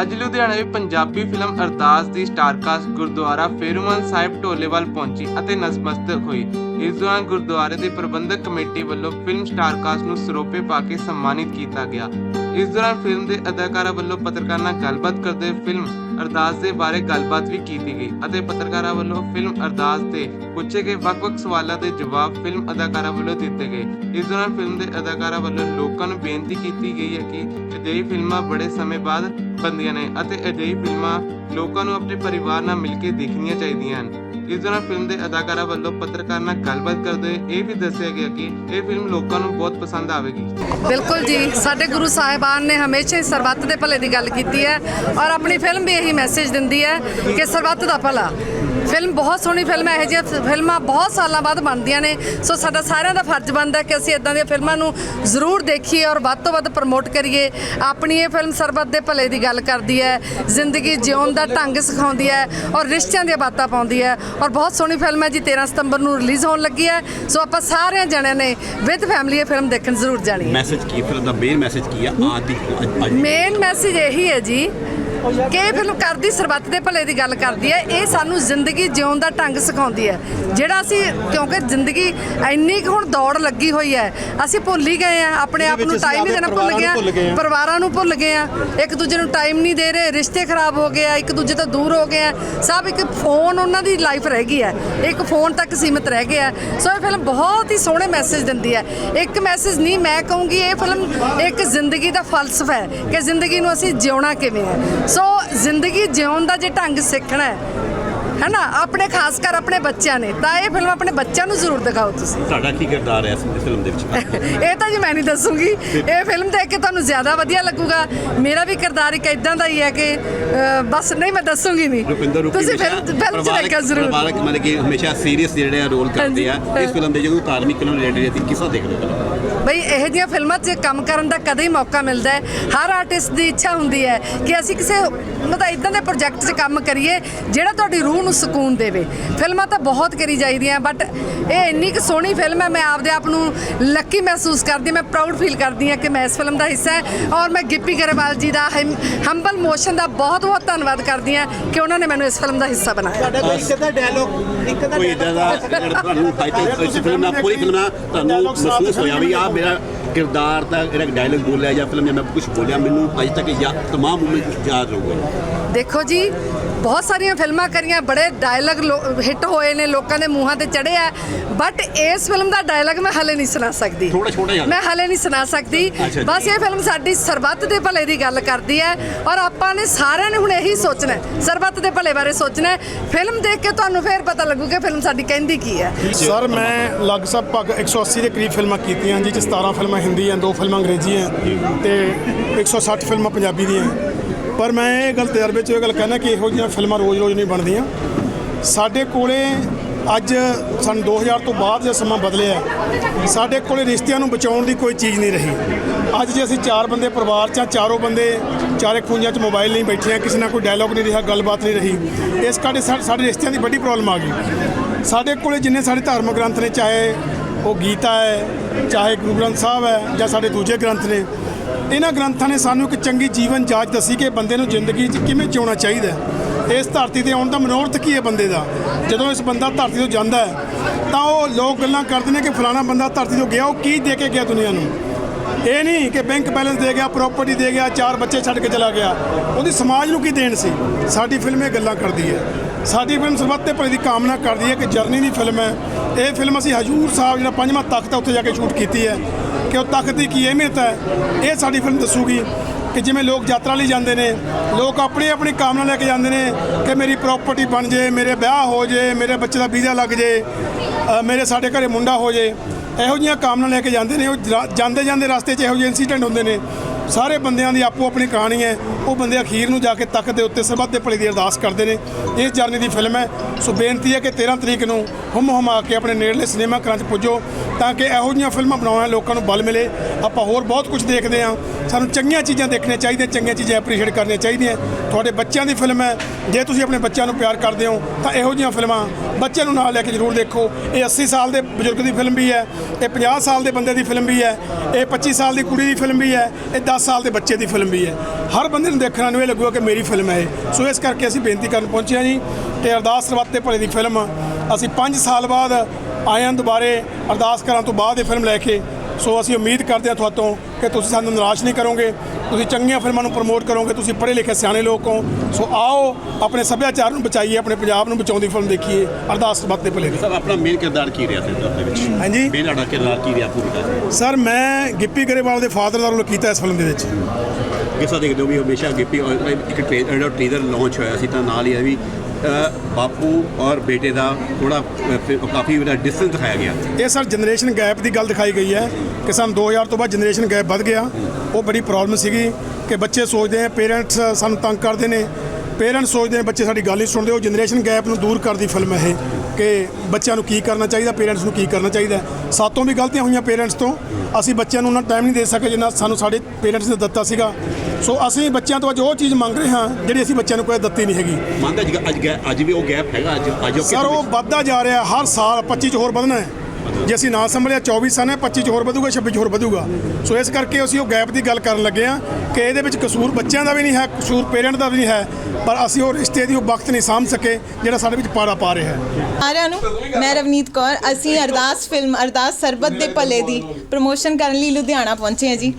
ਅੱਜ ਲੁਧਿਆਣਾ ਵਿੱਚ ਪੰਜਾਬੀ ਫਿਲਮ ਅਰਦਾਸ ਦੀ ਸਟਾਰਕਾਸਟ ਗੁਰਦੁਆਰਾ ਫੇਰੂਮਲ ਸਾਹਿਬ ਢੋਲੇਵਾਲ ਪਹੁੰਚੀ ਅਤੇ ਨਸਮਸਤਕ ਹੋਈ। ਇਸ ਦੌਰਾਨ ਗੁਰਦੁਆਰੇ ਦੇ ਪ੍ਰਬੰਧਕ ਕਮੇਟੀ ਵੱਲੋਂ ਫਿਲਮ ਸਟਾਰਕਾਸਟ ਨੂੰ ਸਰੋਪੇ ਪਾ ਕੇ ਸਨਮਾਨਿਤ ਕੀਤਾ ਗਿਆ। ਇਸ ਦੌਰਾਨ ਫਿਲਮ ਦੇ ਅਦਾਕਾਰਾਂ ਵੱਲੋਂ ਪੱਤਰਕਾਰਾਂ ਨਾਲ ਗੱਲਬਾਤ ਕਰਦੇ ਹੋਏ ਫਿਲਮ ਅਰਦਾਸ ਦੇ ਬਾਰੇ ਗੱਲਬਾਤ ਵੀ ਕੀਤੀ ਗਈ ਅਤੇ ਪੱਤਰਕਾਰਾਂ ਵੱਲੋਂ ਫਿਲਮ ਅਰਦਾਸ ਤੇ ਪੁੱਛੇ ਗਏ ਵੱਖ-ਵੱਖ ਸਵਾਲਾਂ ਦੇ ਜਵਾਬ ਫਿਲਮ ਅਦਾਕਾਰਾਂ ਵੱਲੋਂ ਦਿੱਤੇ ਗਏ। ਇਸ ਦੌਰਾਨ ਫਿਲਮ ਦੇ ਅਦਾਕਾਰਾਂ ਵੱਲੋਂ ਲੋਕਾਂ ਨੂੰ ਬੇਨਤੀ ਕੀਤੀ ਗਈ ਹੈ ਕਿ ਅਜਿਹੀ ਫਿਲਮਾਂ ਬੜੇ ਸਮੇਂ ਬਾਅਦ ਬਣਦੀਆਂ ਨੇ ਅਤੇ ਅਜਿਹੀ ਫਿਲਮਾਂ ਲੋਕਾਂ ਨੂੰ ਆਪਣੇ ਪਰਿਵਾਰ ਨਾਲ ਮਿਲ ਕੇ ਦੇਖਣੀਆਂ ਚਾਹੀਦੀਆਂ ਹਨ। ਇਸ ਦੌਰਾਨ ਫਿਲਮ ਦੇ ਅਦਾਕਾਰਾਂ ਵੱਲੋਂ ਪੱਤਰਕਾਰਾਂ ਨਾਲ ਗੱਲਬਾਤ ਕਰਦੇ ਹੋਏ ਇਹ ਵੀ ਦੱਸਿਆ ਗਿਆ ਕਿ ਇਹ ਫਿਲਮ ਲੋਕਾਂ ਨੂੰ ਬਹੁਤ ਪਸੰਦ ਆਵੇਗੀ। ਬਿਲਕੁਲ ਜੀ, ਸਾਡੇ ਗੁਰੂ ਸਾਹਿਬਾਨ ਨੇ ਹਮੇਸ਼ਾ ਹੀ ਸਰਬੱਤ ਦੇ ਭਲੇ ਦੀ ਗੱਲ ਕੀਤੀ ਹੈ ਔਰ ਆਪਣੀ ਫਿਲਮ ਵੀ ਇਹੀ ਮੈਸੇਜ ਦਿੰਦੀ ਹੈ ਕਿ ਸਰਬੱਤ ਦਾ ਭਲਾ। ਫਿਲਮ ਬਹੁਤ ਸੋਹਣੀ ਫਿਲਮ ਹੈ ਇਹ ਜਿਹੀਆਂ ਫਿਲਮਾਂ ਬਹੁਤ ਸਾਲਾਂ ਬਾਅਦ ਬਣਦੀਆਂ ਨੇ। ਸੋ ਸਾਡਾ ਸਾਰਿਆਂ ਦਾ ਫਰਜ਼ ਬਣਦਾ ਕਿ ਅਸੀਂ ਇਦਾਂ ਦੀਆਂ ਫਿਲਮਾਂ ਨੂੰ ਜ਼ਰੂਰ ਦੇਖੀਏ ਔਰ ਵੱਧ ਤੋਂ ਵੱਧ ਪ੍ਰਮੋਟ ਕਰੀਏ। ਆਪਣੀ ਇਹ ਫਿਲਮ ਸਰਬੱਤ ਦੇ ਭਲੇ ਦੀ ਗੱਲ ਕਰਦੀ ਹੈ ਜ਼ਿੰਦਗੀ ਜਿਉਣ ਦਾ ਢੰਗ ਸਿਖਾਉਂਦੀ ਹੈ ਔਰ ਰਿਸ਼ਤਿਆਂ ਦੀਆਂ ਬਾਤਾਂ ਪਾਉਂਦੀ ਹੈ। ਔਰ ਬਹੁਤ ਸੋਹਣੀ ਫਿਲਮ ਹੈ ਜੀ 13 ਸਤੰਬਰ ਨੂੰ ਰਿਲੀਜ਼ ਹੋਣ ਲੱਗੀ ਹੈ। ਸੋ ਆਪਾਂ ਸਾਰਿਆਂ ਜਣਿਆਂ ਨੇ ਵਿਦ ਫੈਮਿਲੀ ਇਹ ਫਿਲਮ ਦੇਖਣ ਜ਼ਰੂਰ ਜਾਣੀ ਹੈ। ਮੈਸੇਜ ਕੀ ਫਿਲਮ ਦਾ ਮੇਨ ਮੈਸੇਜ ਕੀ ਆ? ਅੱਜ ਦੀ ਅੱਜ- ਅੱਜ ਮੇਨ ਮੈਸੇਜ ਇਹੀ ਹੈ ਜੀ ਕਿ ਇਹ ਫਿਲਮ ਕਰਦੀ ਸਰਬੱਤ ਦੇ ਭਲੇ ਦੀ ਗੱਲ ਕਰਦੀ ਹੈ ਇਹ ਸਾਨੂੰ ਜ਼ਿੰਦਗੀ ਜਿਉਣ ਦਾ ਢੰਗ ਸਿਖਾਉਂਦੀ ਹੈ। ਜਿਹੜਾ ਅਸੀਂ ਕਿਉਂਕਿ ਜ਼ਿੰਦਗੀ ਇੰਨੀ ਕੁ ਹੁਣ ਦੌੜ ਲੱਗੀ ਹੋਈ ਹੈ ਅਸੀਂ ਭੁੱਲ ਹੀ ਗਏ ਆ ਆਪਣੇ ਆਪ ਨੂੰ ਟਾਈਮ ਨਹੀਂ ਦੇਣਾ ਭੁੱਲ ਗਏ ਆ ਪਰਿਵਾਰਾਂ ਨੂੰ ਭੁੱਲ ਗਏ ਆ ਇੱਕ ਦੂਜੇ ਨੂੰ ਟਾਈਮ ਨਹੀਂ ਦੇ ਰਹੇ ਰਿਸ਼ਤੇ ਖਰਾਬ ਹੋ ਗਏ ਆ ਇੱਕ ਦੂਜੇ ਤੋਂ ਦੂਰ ਹੋ ਗਏ ਆ। ਸਭ ਇੱਕ ਫੋਨ ਉਹਨਾਂ ਦੀ ਲਾਈਫ ਰਹਿ ਗਈ ਹੈ। ਇੱਕ ਫੋਨ ਤੱਕ ਸੀਮਿਤ ਰਹਿ ਗਿਆ ਸੋ ਇਹ ਫਿਲਮ ਬਹੁਤ ਹੀ ਸੋਹਣੇ ਮੈਸੇਜ ਦਿੰਦੀ ਹੈ। ਇੱਕ ਮੈਸੇਜ ਨਹੀਂ ਮੈਂ ਕਹੂੰਗੀ ਇਹ ਫਿਲਮ ਇੱਕ ਜ਼ਿੰਦਗੀ ਦਾ ਫਲਸਫਾ ਹੈ ਕਿ ਜ਼ਿੰਦਗੀ ਨੂੰ ਅਸੀਂ ਜਿਉਣਾ ਕਿਵੇਂ ਹੈ। ਸੋ ਜ਼ਿੰਦਗੀ ਜਿਉਣ ਦਾ ਜੇ ਢੰਗ ਸਿੱਖਣਾ ਹੈ ਹੈਨਾ ਆਪਣੇ ਖਾਸ ਕਰ ਆਪਣੇ ਬੱਚਿਆਂ ਨੇ ਤਾਂ ਇਹ ਫਿਲਮ ਆਪਣੇ ਬੱਚਿਆਂ ਨੂੰ ਜ਼ਰੂਰ ਦਿਖਾਓ ਤੁਸੀਂ। ਤੁਹਾਡਾ ਕੀ ਕਿਰਦਾਰ ਹੈ ਇਸ ਫਿਲਮ ਦੇ ਵਿੱਚ? ਇਹ ਤਾਂ ਜੀ ਮੈਂ ਨਹੀਂ ਦੱਸੂਗੀ। ਇਹ ਫਿਲਮ ਦੇਖ ਕੇ ਤੁਹਾਨੂੰ ਜ਼ਿਆਦਾ ਵਧੀਆ ਲੱਗੂਗਾ। ਮੇਰਾ ਵੀ ਕਿਰਦਾਰ ਇੱਕ ਇਦਾਂ ਦਾ ਹੀ ਹੈ ਕਿ ਅਹ, ਬਸ ਨਹੀਂ ਮੈਂ ਦੱਸੂਗੀ ਨਹੀਂ। ਤੁਸੀਂ ਫਿਲਮ ਫਿਲਮ ਚ ਦੇਖਿਆ ਜ਼ਰੂਰ। ਪਰਿਵਾਰਕ ਮਤਲਬ ਕਿ ਹਮੇਸ਼ਾ ਸੀਰੀਅਸ ਜਿਹੜੇ ਆ ਰੋਲ ਕਰਦੇ ਆ। ਹਾਂਜੀ। ਇਸ ਫਿਲਮ ਦੇ ਜਦੋਂ ਧਾਰਮਿਕ ਫਿਲਮ ਰਿਲੇਟਡ ਹੈ ਕਿਸਾ ਦੇਖਦੇ ਹੋ? ਬਈ ਇਹੋ ਜਿਹੀਆਂ ਫਿਲਮਾਂ 'ਚ ਕੰਮ ਕਰਨ ਦਾ ਕਦੇ ਹੀ ਮੌਕਾ ਮਿਲਦਾ ਹੈ। ਹਰ ਆਰਟਿਸਟ ਦੀ ਇੱਛਾ ਹੁੰਦੀ ਹੈ ਕਿ ਅਸੀਂ ਕਿਸੇ ਮਤਲਬ ਇਦਾਂ ਦੇ ਪ੍ਰੋਜੈਕਟ 'ਚ ਕੰਮ ਕਰੀਏ ਜਿਹੜਾ ਤੁਹਾਡੀ ਰੂਹ ਨੂੰ ਸਕੂਨ ਦੇਵੇ। ਫਿਲਮਾਂ ਤਾਂ ਬਹੁਤ ਕਰੀ ਜਾਂਦੀਆਂ ਬਟ ਇਹ ਇੰਨੀ ਕੁ ਸੋਹਣੀ ਫਿਲਮ ਹੈ ਮੈਂ ਆਪਦੇ ਆਪ ਨੂੰ ਲੱਕੀ ਮਹਿਸੂਸ ਕਰਦੀ ਮੈਂ ਪ੍ਰਾਊਡ ਫੀਲ ਕਰਦੀ ਹਾਂ ਕਿ ਮੈਂ ਇਸ ਫਿਲਮ ਦਾ ਹਿੱਸਾ ਹੈ ਔਰ ਮੈਂ ਗਿੱਪੀ ਗਰੇਵਾਲ ਜੀ ਦਾ ਹੰਬਲ ਮੋਸ਼ਨ ਦਾ ਬਹੁਤ ਬਹੁਤ ਧੰਨਵਾਦ ਕਰਦੀ ਹਾਂ ਕਿ ਉਹਨਾਂ ਨੇ ਮੈਨੂੰ ਇਸ ਫਿਲਮ ਦਾ ਹਿੱਸਾ ਬਣਾਇਆ। ਤੁਹਾਡਾ ਕੋਈ ਇੱਕ ਦਾ ਡਾਇਲੋਗ ਇੱਕ ਦਾ ਕੋਈ ਇਦਾਂ ਦਾ ਜਿਹੜਾ ਤੁਹਾਨੂੰ ਹਾਈਟੈਕ ਇਸ ਫਿਲਮ ਨਾਲ ਪੂਰੀ ਫਿਲਮ ਨਾਲ ਤੁਹਾਨੂੰ ਮਹਿਸੂਸ ਹੋਇਆ ਵੀ ਆ ਮੇਰਾ ਕਿਰਦਾਰ ਦਾ ਜਿਹੜਾ ਡਾਇਲੌਗ ਬੋਲਿਆ ਜਾਂ ਫਿਲਮ ਜਾਂ ਮੈਂ ਕੁਝ ਬੋਲਿਆ, ਮੈਨੂੰ ਅੱਜ ਤੱਕ ਯਾ ਤਮਾਮ ਮੂਮੈਂਟ ਯਾਦ ਰਹੂਗਾ। ਦੇਖੋ ਜੀ ਬਹੁਤ ਸਾਰੀਆਂ ਫਿਲਮਾਂ ਕਰੀਆਂ ਬੜੇ ਡਾਇਲੌਗ ਹਿੱਟ ਹੋਏ ਨੇ ਲੋਕਾਂ ਦੇ ਮੂੰਹਾਂ ਤੇ ਚੜੇ ਆ ਬਟ ਇਸ ਫਿਲਮ ਦਾ ਡਾਇਲੌਗ ਮੈਂ ਹਲੇ ਨਹੀਂ ਸੁਣਾ ਸਕਦੀ। ਥੋੜ੍ਹਾ ਛੋਟਾ ਜਿਹਾ। ਮੈਂ ਹਲੇ ਨਹੀਂ ਸੁਣਾ ਸਕਦੀ। ਜੀ। ਬਸ ਇਹ ਫਿਲਮ ਸਾਡੀ ਸਰਬੱਤ ਦੇ ਭਲੇ ਦੀ ਗੱਲ ਕਰਦੀ ਹੈ ਔਰ ਆਪਾਂ ਨੇ ਸਾਰਿਆਂ ਨੇ ਹੁਣ ਇਹੀ ਸੋਚਣਾ ਹੈ ਸਰਬੱਤ ਦੇ ਭਲੇ ਬਾਰੇ ਸੋਚਣਾ ਹੈ। ਫਿਲਮ ਦੇਖ ਕੇ ਤੁਹਾਨੂੰ ਫੇਰ ਪਤਾ ਲੱਗੂ ਕਿ ਫਿਲਮ ਸਾਡੀ ਕਹਿੰਦੀ ਕੀ ਹੈ। ਸਰ ਮੈਂ ਲਗਭਗ 180 ਦੇ ਕਰੀਬ ਫਿਲਮਾਂ ਕੀਤੀਆਂ ਜਿਹ 'ਚ 17 ਫਿਲਮਾਂ ਹਿੰਦੀ ਹਨ ਦੋ ਫਿਲਮਾਂ ਅੰਗਰੇਜ਼ੀ ਹਨ ਤੇ 160 ਫਿਲਮਾਂ ਪੰਜਾਬੀ ਦੀਆਂ। ਪਰ ਮੈਂ ਇਹ ਗੱਲ ਤਜਰਬੇ 'ਚ ਇਹ ਗੱਲ ਕਹਿਣਾ ਕਿ ਇਹੋ ਜਿਹੀਆਂ ਫਿਲਮਾਂ ਰੋਜ਼-ਰੋਜ਼ ਨਹੀਂ ਬਣਦੀਆਂ। ਸਾਡੇ ਕੋਲੇ ਅੱਜ ਸਨ 2000 ਤੋਂ ਬਾਅਦ ਜੇ ਸਮਾਂ ਬਦਲਿਆ ਸਾਡੇ ਕੋਲੇ ਰਿਸ਼ਤਿਆਂ ਨੂੰ ਬਚਾਉਣ ਦੀ ਕੋਈ ਚੀਜ਼ ਨਹੀਂ ਰਹੀ। ਅੱਜ ਜੇ ਅਸੀਂ ਚਾਰ ਬੰਦੇ ਪਰਿਵਾਰ 'ਚ ਹਾਂ, ਚਾਰੋਂ ਬੰਦੇ ਚਾਰੇ ਖੂੰਜਾਂ 'ਚ ਮੋਬਾਈਲ ਨਹੀਂ ਬੈਠੇ ਆ ਕਿਸੇ ਨਾਲ ਕੋਈ ਡਾਇਲੌਗ ਨਹੀਂ ਰਿਹਾ ਗੱਲਬਾਤ ਨਹੀਂ ਰਹੀ ਇਸ ਕਰਕੇ ਸਾ- ਸਾਡੇ ਰਿਸ਼ਤਿਆਂ ਦੀ ਵੱਡੀ ਪ੍ਰੋਬਲਮ ਆ ਗਈ। ਸਾਡੇ ਕੋਲੇ ਜਿੰਨੇ ਸਾਡੇ ਧਾਰਮਿਕ ਗ੍ਰੰਥ ਨੇ ਚਾਹੇ ਉਹ ਗੀਤਾ ਹੈ ਚਾਹੇ ਗੁਰੂ ਗ੍ਰੰਥ ਸਾਹਿਬ ਹੈ ਜਾਂ ਸਾਡੇ ਦੂਜੇ ਗ੍ਰੰਥ ਨੇ ਇਹਨਾਂ ਗ੍ਰੰਥਾਂ ਨੇ ਸਾਨੂੰ ਇੱਕ ਚੰਗੀ ਜੀਵਨ ਜਾਂਚ ਦੱਸੀ ਕਿ ਬੰਦੇ ਨੂੰ ਜ਼ਿੰਦਗੀ 'ਚ ਕਿਵੇਂ ਜਿਉਣਾ ਚਾਹੀਦਾ ਇਸ ਧਰਤੀ ਤੇ ਆਉਣ ਦਾ ਮਨੋਰਥ ਕੀ ਹੈ ਬੰਦੇ ਦਾ? ਜਦੋਂ ਇਸ ਬੰਦਾ ਧਰਤੀ ਤੋਂ ਜਾਂਦਾ ਹੈ, ਤਾਂ ਉਹ ਲੋਕ ਗੱਲਾਂ ਕਰਦੇ ਨੇ ਕਿ ਫਲਾਣਾ ਬੰਦਾ ਧਰਤੀ ਤੋਂ ਗਿਆ, ਉਹ ਕੀ ਦੇ ਕੇ ਗਿਆ ਦੁਨੀਆ ਨੂੰ? ਇਹ ਨਹੀਂ ਕਿ ਬੈਂਕ ਬੈਲੈਂਸ ਦੇ ਗਿਆ, ਪ੍ਰਾਪਰਟੀ ਦੇ ਗਿਆ, ਚਾਰ ਬੱਚੇ ਛੱਡ ਕੇ ਚਲਾ ਗਿਆ। ਉਹਦੀ ਸਮਾਜ ਨੂੰ ਕੀ ਦੇਣ ਸੀ? ਸਾਡੀ ਫਿਲਮ ਇਹ ਗੱਲਾਂ ਕਰਦੀ ਹੈ। ਸਾਡੀ ਫਿਲਮ ਸਰਬੱਤ ਦੇ ਭਲੇ ਦੀ ਕਾਮਨਾ ਕਰਦੀ ਹੈ ਕਿ ਜਰਨੀ ਦੀ ਫਿਲਮ ਹੈ। ਇਹ ਫਿਲਮ ਅਸੀਂ ਹਜੂਰ ਸਾਹਿਬ ਜਿਹੜਾ ਪੰਜਵਾਂ ਤਖਤ ਹੈ, ਉੱਥੇ ਜਾ ਕੇ ਸ਼ੂਟ ਕੀਤੀ ਹੈ ਕਿ ਉਹ ਤਖਤ ਦੀ ਕੀ ਅਹਿਮੀਅਤ ਹੈ, ਇਹ ਸਾਡੀ ਫਿਲਮ ਦੱਸੂਗੀ ਕਿ ਜਿਵੇਂ ਲੋਕ ਯਾਤਰਾ ਲਈ ਜਾਂਦੇ ਨੇ, ਲੋਕ ਆਪਣੀ ਆਪਣੀ ਕਾਮਨਾ ਲੈ ਕੇ ਜਾਂਦੇ ਨੇ ਕਿ ਮੇਰੀ ਪ੍ਰਾਪਰਟੀ ਬਣ ਜੇ, ਮੇਰੇ ਵਿਆਹ ਹੋ ਜੇ, ਮੇਰੇ ਬੱਚੇ ਦਾ ਵੀਜ਼ਾ ਲੱਗ ਜੇ ਮੇਰੇ ਸਾਡੇ ਘਰੇ ਮੁੰਡਾ ਹੋ ਜੇ, ਇਹੋ ਜਿਹੀਆਂ ਕਾਮਨਾ ਲੈ ਕੇ ਜਾਂਦੇ ਨੇ, ਉਹ ਜਰਾ- ਜਾਂਦੇ ਜਾਂਦੇ ਰਸਤੇ 'ਚ ਇਹੋ ਜਿਹੇ ਇਨਸੀਡੈਂਟ ਹੁੰਦੇ ਨੇ। ਸਾਰੇ ਬੰਦਿਆਂ ਦੀ ਆਪੋ ਆਪਣੀ ਕਹਾਣੀ ਹੈ। ਉਹ ਬੰਦੇ ਅਖੀਰ ਨੂੰ ਜਾ ਕੇ ਤਖਤ ਦੇ ਉੱਤੇ ਸਰਬੱਤ ਦੇ ਭਲੇ ਦੀ ਅਰਦਾਸ ਕਰਦੇ ਨੇ। ਇਸ ਜਰਨੀ ਦੀ ਫਿਲਮ ਹੈ। ਸੋ ਬੇਨਤੀ ਹੈ ਕਿ 13 ਤਰੀਕ ਨੂੰ ਹੁਮ ਹੁਮਾ ਕੇ ਆਪਣੇ ਨੇੜਲੇ ਸਿਨੇਮਾ ਘਰਾਂ 'ਚ ਪੁੱਜੋ ਤਾਂ ਕਿ ਇਹੋ ਜਿਹੀਆਂ ਫਿਲਮਾਂ ਬਣਾਉਣ ਲੋਕਾਂ ਨੂੰ ਬਲ ਮਿਲੇ। ਆਪਾਂ ਹੋਰ ਬਹੁਤ ਕੁਝ ਦੇਖਦੇ ਹਾਂ। ਸਾਨੂੰ ਚੰਗੀਆਂ ਚੀਜ਼ਾਂ ਦੇਖਣੀਆਂ ਚਾਹੀਦੀਆਂ, ਚੰਗੀਆਂ ਚੀਜ਼ਾਂ ਐਪਰੀਸ਼ੀਏਟ ਕਰਨੀਆਂ ਚਾਹੀਦੀਆਂ। ਤੁਹਾਡੇ ਬੱਚਿਆਂ ਦੀ ਫਿਲਮ ਹੈ। ਜੇ ਤੁਸੀਂ ਆਪਣੇ ਬੱਚਿਆਂ ਨੂੰ ਪਿਆਰ ਕਰਦੇ ਹੋ, ਤਾਂ ਇਹੋ ਜਿਹੀਆਂ ਫਿਲਮਾਂ ਬੱਚਿਆਂ ਨੂੰ ਨਾਲ ਲੈ ਕੇ ਜ਼ਰੂਰ ਦੇਖੋ। ਇਹ 80 ਸਾਲ ਦੇ ਬਜ਼ੁਰਗ ਦੀ ਫਿਲਮ ਵੀ ਹੈ। ਇਹ 50 ਸਾਲ ਦੇ ਬੰਦੇ ਦੀ ਫਿਲਮ ਵੀ ਹੈ। ਇਹ 25 ਸਾਲ ਦੀ ਕੁੜੀ ਦੀ ਫਿਲਮ ਵੀ ਹੈ। ਇਹ 10 ਸਾਲ ਦੇ ਬੱਚੇ ਦੀ ਫਿਲਮ ਵੀ ਹੈ। ਹਰ ਬੰਦੇ ਨੂੰ ਦੇਖਣ ਨੂੰ ਇਹ ਲੱਗੂਗਾ ਕਿ ਮੇਰੀ ਫਿਲਮ ਹੈ ਇਹ। ਸੋ ਇਸ ਕਰਕੇ ਅਸੀਂ ਬੇਨਤੀ ਕਰਨ ਪਹੁੰਚੇ ਹਾਂ ਜੀ ਕਿ ਅਰਦਾਸ ਸਰਬੱਤ ਦੇ ਭਲੇ ਦੀ ਫਿਲਮ ਅਸੀਂ 5 ਸਾਲ ਬਾਅਦ ਆਏ ਹਾਂ ਦੁਬਾਰੇ ਅਰਦਾਸ ਕਰਨ ਤੋਂ ਬਾਅਦ ਇਹ ਫਿਲਮ ਲੈ ਕੇ ਸੋ ਅਸੀਂ ਉਮੀਦ ਕਰਦੇ ਹਾਂ ਤੁਹਾਤੋਂ ਕਿ ਤੁਸੀਂ ਸਾਨੂੰ ਨਿਰਾਸ਼ ਨਹੀਂ ਕਰੋਗੇ ਤੁਸੀਂ ਚੰਗੀਆਂ ਫਿਲਮਾਂ ਨੂੰ ਪ੍ਰਮੋਟ ਕਰੋਗੇ ਤੁਸੀਂ ਪੜ੍ਹੇ ਲਿਖੇ ਸਿਆਣੇ ਲੋਕ ਹੋ। ਸੋ ਆਓ ਆਪਣੇ ਸੱਭਿਆਚਾਰ ਨੂੰ ਬਚਾਈਏ ਆਪਣੇ ਪੰਜਾਬ ਨੂੰ ਬਚਾਉਂਦੀ ਫਿਲਮ ਦੇਖੀਏ ਅਰਦਾਸ ਦੇ ਭਲੇ ਦੀ। ਸਰ ਆਪਣਾ ਮੇਨ ਕਿਰਦਾਰ ਕੀ ਰਿਹਾ ਫਿਲਮ ਦੇ ਵਿੱਚ? ਹਾਂਜੀ? ਮੇਨ ਸਾਡਾ ਕਿਰਦਾਰ ਕੀ ਰਿਹਾ ਭੂਮਿਕਾ 'ਚ? ਸਰ ਮੈਂ ਗਿੱਪੀ ਗਰੇਵਾਲ ਦੇ ਫਾਦਰ ਦਾ ਰੋਲ ਕੀਤਾ ਇਸ ਫਿਲਮ ਦੇ ਵਿੱਚ। ਕਿਸ ਦੇਖਦੇ ਹੋ ਵੀ ਹਮੇਸ਼ਾ ਗਿੱਪੀ ਇੱਕ ਟ੍ਰੇਲਰ ਲਾਂਚ ਹੋਇਆ ਸੀ ਤਾਂ ਨਾਲ ਹੀ ਇਹ ਵੀ ਬਾਪੂ ਔਰ ਬੇਟੇ ਦਾ ਥੋੜਾ ਕਾਫੀ ਉਹਦਾ ਡਿਸਟੈਂਸ ਦਿਖਾਇਆ ਗਿਆ। ਇਹ ਸਰ ਜਨਰੇਸ਼ਨ ਗੈਪ ਦੀ ਗੱਲ ਦਿਖਾਈ ਗਈ ਹੈ ਕਿ ਸਾਨੂੰ 2000 ਤੋਂ ਬਾਅਦ ਜਨਰੇਸ਼ਨ ਗੈਪ ਵੱਧ ਗਿਆ। ਉਹ ਬੜੀ ਪ੍ਰੋਬਲਮ ਸੀਗੀ ਕਿ ਬੱਚੇ ਸੋਚਦੇ ਆ ਪੇਰੈਂਟਸ ਸਾਨੂੰ ਤੰਗ ਕਰਦੇ ਨੇ। ਪੇਰੈਂਟਸ ਸੋਚਦੇ ਆ ਬੱਚੇ ਸਾਡੀ ਗੱਲ ਨਹੀਂ ਸੁਣਦੇ ਉਹ ਜਨਰੇਸ਼ਨ ਗੈਪ ਨੂੰ ਦੂਰ ਕਰਦੀ ਫਿਲਮ ਹੈ ਇਹ ਕਿ ਬੱਚਿਆਂ ਨੂੰ ਕੀ ਕਰਨਾ ਚਾਹੀਦਾ ਪੇਰੈਂਟਸ ਨੂੰ ਕੀ ਕਰਨਾ ਚਾਹੀਦਾ ਸਾਤੋਂ ਵੀ ਗਲਤੀਆਂ ਹੋਈਆਂ ਪੇਰੈਂਟਸ ਤੋਂ। ਅਸੀਂ ਬੱਚਿਆਂ ਨੂੰ ਉਹਨਾਂ ਟਾਈਮ ਨਹੀਂ ਦੇ ਸਕੇ ਜਿੰਨਾ ਸਾਨੂੰ ਸਾਡੇ ਪੇਰੈਂਟਸ ਨੇ ਦਿੱਤਾ ਸੀਗਾ। ਸੋ ਅਸੀਂ ਬੱਚਿਆਂ ਤੋਂ ਅੱਜ ਉਹ ਚੀਜ਼ ਮੰਗ ਰਹੇ ਹਾਂ ਜਿਹੜੀ ਅਸੀਂ ਬੱਚਿਆਂ ਨੂੰ ਕੋਈ ਦਿੱਤੀ ਨਹੀਂ ਹੈਗੀ। ਮੰਨਦਾ ਅੱਜ ਅੱਜ ਵੀ ਉਹ ਗੈਪ ਹੈਗਾ ਅੱਜ ਅੱਜ ਸਰ ਉਹ ਵੱਧਦਾ ਜਾ ਰਿਹਾ ਹਰ ਸਾਲ 25 ਚ ਹੋਰ ਵਧਣਾ ਹੈ। ਜੇ ਅਸੀਂ ਨਾ ਸੰਭਲਿਆ 24 ਸਨ ਹੈ 25 ਚ ਹੋਰ ਵਧੂਗਾ 26 ਚ ਹੋਰ ਵਧੂਗਾ। ਸੋ ਇਸ ਕਰਕੇ ਅਸੀਂ ਉਹ ਗੈਪ ਦੀ ਗੱਲ ਕਰਨ ਲੱਗੇ ਆ ਕਿ ਇਹਦੇ ਵਿੱਚ ਕਸੂਰ ਬੱਚਿਆਂ ਦਾ ਵੀ ਨਹੀਂ ਹੈ, ਕਸੂਰ ਪੇਰੈਂਟ ਦਾ ਵੀ ਨਹੀਂ ਹੈ, ਪਰ ਅਸੀਂ ਉਹ ਰਿਸ਼ਤੇ ਦੀ ਉਹ ਵਕਤ ਨਹੀਂ ਸਾਂਭ ਸਕੇ, ਜਿਹੜਾ ਸਾਡੇ ਵਿੱਚ ਪਾੜਾ ਪਾ ਰਿਹਾ ਹੈ। ਸਾਰਿਆਂ ਨੂੰ, ਮੈਂ ਰਵਨੀਤ ਕੌਰ, ਅਸੀਂ ਅਰਦਾਸ ਫਿਲਮ ਅਰਦਾਸ ਸਰਬਤ ਦੇ ਭਲੇ ਦੀ ਪ੍ਰਮੋਸ਼ਨ ਕਰਨ ਲਈ ਲੁਧਿਆਣਾ ਪਹੁੰਚੇ ਹਾਂ ਜੀ।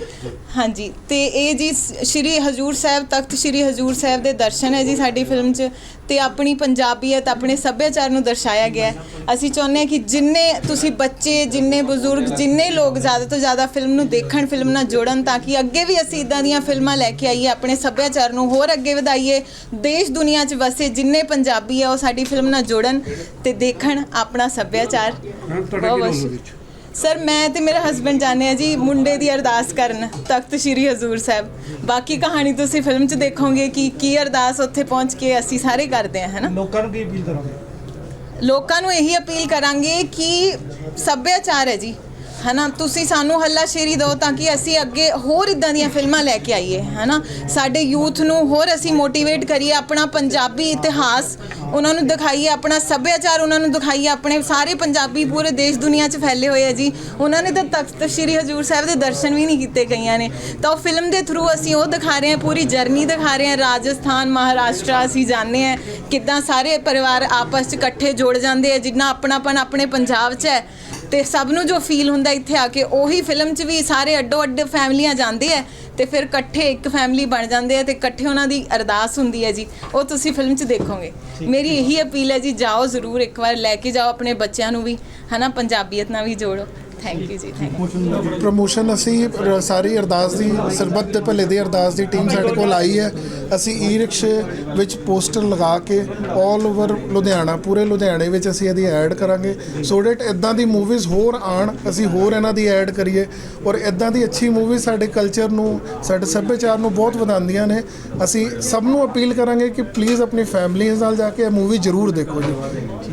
ਹਾਂਜੀ, ਤੇ ਇਹ ਜੀ ਸ਼੍ਰੀ ਹਜੂਰ ਸਾਹਿਬ ਤਖਤ, ਸ਼੍ਰੀ ਹਜੂਰ ਸਾਹਿਬ ਦੇ ਦਰਸ਼ਨ ਹੈ ਜੀ ਸਾਡੀ ਫਿਲਮ 'ਚ ਤੇ ਆਪਣੀ ਪੰਜਾਬੀਅਤ, ਆਪਣੇ ਸੱਭਿਆਚਾਰ ਨੂੰ ਦਰਸਾਇਆ ਗਿਆ ਹੈ। ਅਸੀਂ ਚਾਹੁੰਦੇ ਹਾਂ ਕਿ ਜਿੰਨੇ ਤੁਸੀਂ ਬੱਚੇ, ਜਿੰਨੇ ਬਜ਼ੁਰਗ, ਜਿੰਨੇ ਲੋਕ ਜ਼ਿਆਦਾ ਤੋਂ ਜ਼ਿਆਦਾ ਫਿਲਮ ਨੂੰ ਦੇਖਣ ਫਿਲਮ ਨਾਲ ਜੋੜਨ ਤਾਂ ਕਿ ਅੱਗੇ ਵੀ ਅਸੀਂ ਇਦਾਂ ਦੀਆਂ ਫਿਲਮਾਂ ਲੈ ਕੇ ਆਈਏ, ਆਪਣੇ ਸੱਭਿਆਚਾਰ ਨੂੰ ਹੋਰ ਅੱਗੇ ਵਧਾਈਏ, ਦੇਸ਼ ਦੁਨੀਆ 'ਚ ਵਸੇ ਜਿੰਨੇ ਪੰਜਾਬੀ ਆ ਉਹ ਸਾਡੀ ਫਿਲਮ ਨਾਲ ਜੋੜਨ ਤੇ ਦੇਖਣ ਆਪਣਾ ਸੱਭਿਆਚਾਰ। ਬਹੁਤ ਬਹੁਤ ਸਰ ਮੈਂ ਤੇ ਮੇਰਾ ਹਸਬੰਡ ਜਾਣੇ ਆ ਜੀ ਮੁੰਡੇ ਦੀ ਅਰਦਾਸ ਕਰਨ ਤਖਤ ਸ੍ਰੀ ਹਜ਼ੂਰ ਸਾਹਿਬ। ਬਾਕੀ ਕਹਾਣੀ ਤੁਸੀਂ ਫਿਲਮ 'ਚ ਦੇਖੋਗੇ ਕਿ ਕੀ ਅਰਦਾਸ ਉੱਥੇ ਪਹੁੰਚ ਕੇ ਅਸੀਂ ਸਾਰੇ ਕਰਦੇ ਆ ਹੈਨਾ? ਲੋਕਾਂ ਨੂੰ ਕੀ ਅਪੀਲ ਕਰੋਗੇ? ਲੋਕਾਂ ਨੂੰ ਇਹੀ ਅਪੀਲ ਕਰਾਂਗੇ ਕਿ ਸੱਭਿਆਚਾਰ ਹੈ ਜੀ। ਹਨਾ? ਤੁਸੀਂ ਸਾਨੂੰ ਹੱਲਾਸ਼ੇਰੀ ਦਿਓ ਤਾਂ ਕਿ ਅਸੀਂ ਅੱਗੇ ਹੋਰ ਇਦਾਂ ਦੀਆਂ ਫਿਲਮਾਂ ਲੈ ਕੇ ਆਈਏ, ਹਨਾ? ਸਾਡੇ ਯੂਥ ਨੂੰ ਹੋਰ ਅਸੀਂ ਮੋਟੀਵੇਟ ਕਰੀਏ, ਆਪਣਾ ਪੰਜਾਬੀ ਇਤਿਹਾਸ ਉਹਨਾਂ ਨੂੰ ਦਿਖਾਈਏ, ਆਪਣਾ ਸੱਭਿਆਚਾਰ ਉਹਨਾਂ ਨੂੰ ਦਿਖਾਈਏ, ਆਪਣੇ ਸਾਰੇ ਪੰਜਾਬੀ ਪੂਰੇ ਦੇਸ਼ ਦੁਨੀਆ 'ਚ ਫੈਲੇ ਹੋਏ ਆ ਜੀ। ਉਹਨਾਂ ਨੇ ਤਾਂ ਤਖਤ ਸ੍ਰੀ ਹਜੂਰ ਸਾਹਿਬ ਦੇ ਦਰਸ਼ਨ ਵੀ ਨਹੀਂ ਕੀਤੇ ਕਈਆਂ ਨੇ। ਤਾਂ ਉਹ ਫਿਲਮ ਦੇ ਥਰੂ ਅਸੀਂ ਉਹ ਦਿਖਾ ਰਹੇ ਹਾਂ, ਪੂਰੀ ਜਰਨੀ ਦਿਖਾ ਰਹੇ ਹਾਂ। ਰਾਜਸਥਾਨ, ਮਹਾਰਾਸ਼ਟਰ ਅਸੀਂ ਜਾਣਦੇ ਹਾਂ। ਕਿੱਦਾਂ ਸਾਰੇ ਪਰਿਵਾਰ ਆਪਸ 'ਚ ਇਕੱਠੇ ਜੁੜ ਜਾਂਦੇ ਆ, ਜਿੰਨਾ ਆਪਣਾਪਨ ਆਪਣੇ ਪੰਜਾਬ 'ਚ ਹੈ ਤੇ ਸਭ ਨੂੰ ਜੋ ਫੀਲ ਹੁੰਦਾ ਇੱਥੇ ਆ ਕੇ ਉਹੀ ਫਿਲਮ 'ਚ ਵੀ ਸਾਰੇ ਅੱਡੋ ਅੱਡ ਫੈਮਲੀਆਂ ਜਾਂਦੇ ਆ ਤੇ ਫਿਰ ਇਕੱਠੇ ਇੱਕ ਫੈਮਿਲੀ ਬਣ ਜਾਂਦੇ ਆ ਤੇ ਇਕੱਠੇ ਉਹਨਾਂ ਦੀ ਅਰਦਾਸ ਹੁੰਦੀ ਹੈ ਜੀ। ਉਹ ਤੁਸੀਂ ਫਿਲਮ 'ਚ ਦੇਖੋਗੇ। ਮੇਰੀ ਇਹੀ ਅਪੀਲ ਹੈ ਜੀ ਜਾਓ ਜ਼ਰੂਰ ਇੱਕ ਵਾਰ ਲੈ ਕੇ ਜਾਓ ਆਪਣੇ ਬੱਚਿਆਂ ਨੂੰ ਵੀ ਹਨਾ ਪੰਜਾਬੀਅਤ ਨਾਲ ਵੀ ਜੋੜੋ। Thank you ji thank you promotion ਅਸੀਂ ਰ- ਸਾਰੀ ਅਰਦਾਸ ਦੀ, ਸਰਬੱਤ ਦੇ ਭਲੇ ਦੀ ਅਰਦਾਸ ਦੀ ਟੀਮ ਸਾਡੇ ਕੋਲ ਆਈ ਹੈ। ਅਸੀਂ ਈ ਰਿਕਸ਼ੇ ਵਿੱਚ ਪੋਸਟਰ ਲਗਾ ਕੇ 올 ਓਵਰ ਲੁਧਿਆਣਾ, ਪੂਰੇ ਲੁਧਿਆਣੇ ਵਿੱਚ ਅਸੀਂ ਇਹਦੀ ਐਡ ਕਰਾਂਗੇ। ਸੋ ਡੈਟ ਇਦਾਂ ਦੀ ਮੂਵੀਜ਼ ਹੋਰ ਆਣ ਅਸੀਂ ਹੋਰ ਇਹਨਾਂ ਦੀ ਐਡ ਕਰੀਏ। ਔਰ ਇਦਾਂ ਦੀ ਅੱਛੀ ਮੂਵੀ ਸਾਡੇ ਕਲਚਰ ਨੂੰ, ਸਾਡੇ ਸੱਭਿਆਚਾਰ ਨੂੰ ਬਹੁਤ ਵਧਾਉਂਦੀਆਂ ਨੇ। ਅਸੀਂ ਸਭ ਨੂੰ ਅਪੀਲ ਕਰਾਂਗੇ ਕਿ ਪਲੀਜ਼ ਆਪਣੀ ਫੈਮਲੀਜ਼ ਨਾਲ ਜਾ ਕੇ ਇਹ ਮੂਵੀ ਜ਼ਰੂਰ ਦੇਖੋ ਜੀ।